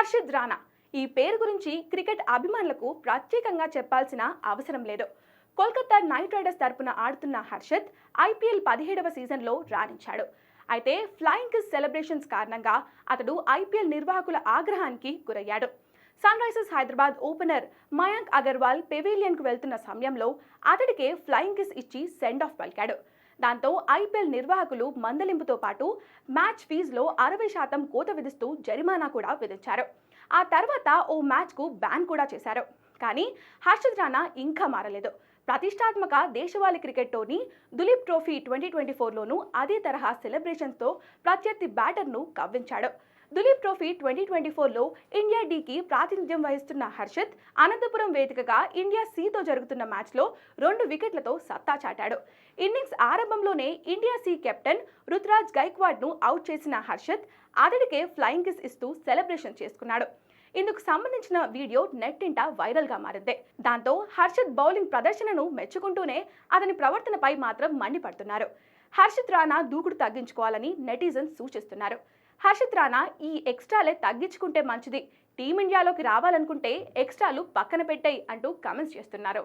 హర్షిద్ రాణా. ఈ పేరు గురించి క్రికెట్ అభిమానులకు ప్రత్యేకంగా చెప్పాల్సిన అవసరం లేదు. కోల్కతా నైట్ రైడర్స్ తరపున ఆడుతున్న హర్షద్ ఐపీఎల్ పదిహేడవ సీజన్లో రాణించాడు. అయితే ఫ్లయింగ్ కిస్ సెలబ్రేషన్స్ కారణంగా అతడు ఐపీఎల్ నిర్వాహకుల ఆగ్రహానికి గురయ్యాడు. Sunrisers Hyderabad opener Mayank Agarwal పెవిలియన్కు వెళ్తున్న సమయంలో అతడికే ఫ్లయింగ్ కిస్ ఇచ్చి సెండ్ ఆఫ్ పలికాడు. దాంతో ఐపీఎల్ నిర్వాహకులు మందలింపుతో పాటు మ్యాచ్ ఫీజులో అరవై శాతం కోత విధిస్తూ జరిమానా కూడా విధించారు. ఆ తర్వాత ఓ మ్యాచ్కు బ్యాన్ కూడా చేశారు. కానీ హర్షద్ రాణా ఇంకా మారలేదు. ప్రతిష్టాత్మక దేశవాళీ cricket tourney Duleep Trophy twenty twenty ఫోర్లోనూ అదే తరహా సెలబ్రేషన్స్తో ప్రత్యర్థి బ్యాటర్ను కవ్వించాడు. దులీప్ ట్రోఫీ ట్వంటీ ట్వంటీ ఫోర్లో ఇండియా డీకి ప్రాతినిధ్యం వహిస్తున్న హర్షద్ అనంతపురం వేదికగా ఇండియా సీతో జరుగుతున్న మ్యాచ్లో రెండు వికెట్లతో సత్తా చాటాడు. ఇన్నింగ్స్ ఆరంభంలోనే ఇండియా సి కెప్టెన్ రుతురాజ్ గైక్వాడ్ను అవుట్ చేసిన హర్షద్ అతడికే ఫ్లయింగ్ కిస్ ఇస్తూ సెలబ్రేషన్ చేసుకున్నాడు. ఇందుకు సంబంధించిన వీడియో నెట్టింట వైరల్గా మారింది. దాంతో హర్షద్ బౌలింగ్ ప్రదర్శనను మెచ్చుకుంటూనే అతని ప్రవర్తనపై మాత్రం మండిపడుతున్నారు. హర్షిత్ రాణా దూకుడు తగ్గించుకోవాలని నెటిజన్స్ సూచిస్తున్నారు. హర్షిత్ రాణా ఈ ఎక్స్ట్రాలే తగ్గించుకుంటే మంచిది. టీమిండియాలోకి రావాలనుకుంటే ఎక్స్ట్రాలు పక్కన పెట్టాయి అంటూ కమెంట్స్ చేస్తున్నారు.